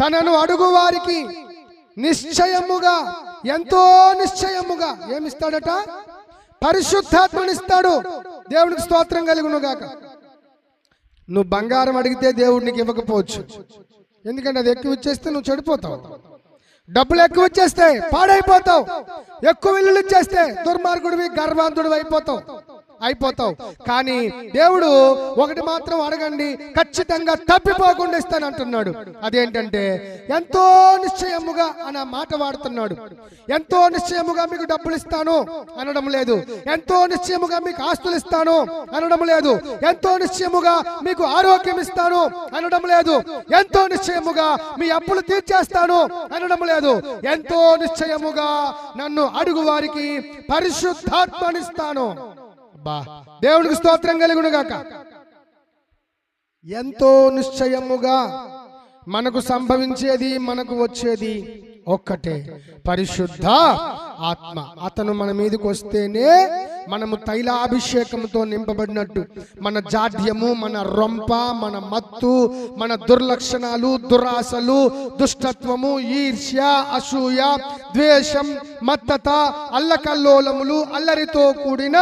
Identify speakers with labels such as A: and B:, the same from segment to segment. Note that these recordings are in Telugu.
A: తనను అడుగు వారికి నిశ్చయముగా ఎంతో నిశ్చయముగా ఏమిస్తాడట? పరిశుద్ధాత్మనిస్తాడు. దేవునికి స్తోత్రం కలుగునుగాక. నువ్వు బంగారం అడిగితే దేవుడు నీకు ఇవ్వకపోవచ్చు. ఎందుకంటే అది ఎక్కువ ఇచ్చేస్తే నువ్వు చెడిపోతావు. డబ్బులు ఎక్కువ ఇచ్చేస్తే పాడైపోతావు. ఎక్కువ ఇల్లు ఇచ్చేస్తే దుర్మార్గుడివి గర్వాంతుడివి అయిపోతావు. అయిపోతావు. కానీ దేవుడు ఒకటి మాత్రం అడగండి ఖచ్చితంగా తప్పిపోకుండా ఇస్తానంటున్నాడు అదేంటంటే ఎంతో నిశ్చయముగా అన్న మాట వాడుతున్నాడు. ఎంతో నిశ్చయముగా మీకు డబ్బులు ఇస్తాను అనడం లేదు. ఎంతో నిశ్చయముగా మీకు ఆస్తులు ఇస్తాను అనడం లేదు. ఎంతో నిశ్చయముగా మీకు ఆరోగ్యం ఇస్తాను అనడం లేదు. ఎంతో నిశ్చయముగా మీ అప్పులు తీర్చేస్తాను అనడం లేదు. ఎంతో నిశ్చయముగా నన్ను అడుగు వారికి పరిశుద్ధాత్మనిస్తాను. బా దేవునికి స్తోత్రం కలుగును గాక ఎంతో నిశ్చయముగా మనకు సంభవించేది మనకు వచ్చేది ఒక్కటే. పరిశుద్ధ ఆత్మ. అతను మన మీదకి వస్తేనే మనము తైలాభిషేకంతో నింపబడినట్టు. మన జాడ్యము మన రొంప మన మత్తు మన దుర్లక్షణాలు దురాశలు దుష్టత్వము ఈర్ష్య అసూయ ద్వేషం మత్తత అల్లకల్లోలములు అల్లరితో కూడిన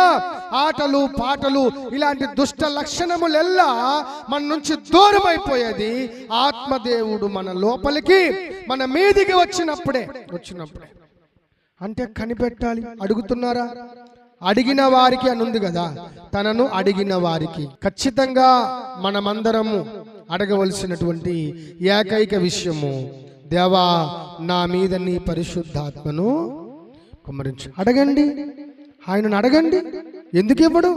A: ఆటలు పాటలు ఇలాంటి దుష్ట లక్షణములెల్లా మన నుంచి దూరమైపోయేది ఆత్మదేవుడు మన లోపలికి మన మీదికి వచ్చినప్పుడే వచ్చినప్పుడే. అంటే కనిపెట్టాలి అడుగుతున్నారా? అడిగిన వారికి అని ఉంది కదా తనను అడిగిన వారికి. ఖచ్చితంగా మనమందరము అడగవలసినటువంటి ఏకైక విషయము దేవా నా మీద నీ పరిశుద్ధాత్మను కుమ్మరించు. అడగండి. ఆయనను అడగండి. ఎందుకు ఇవ్వడు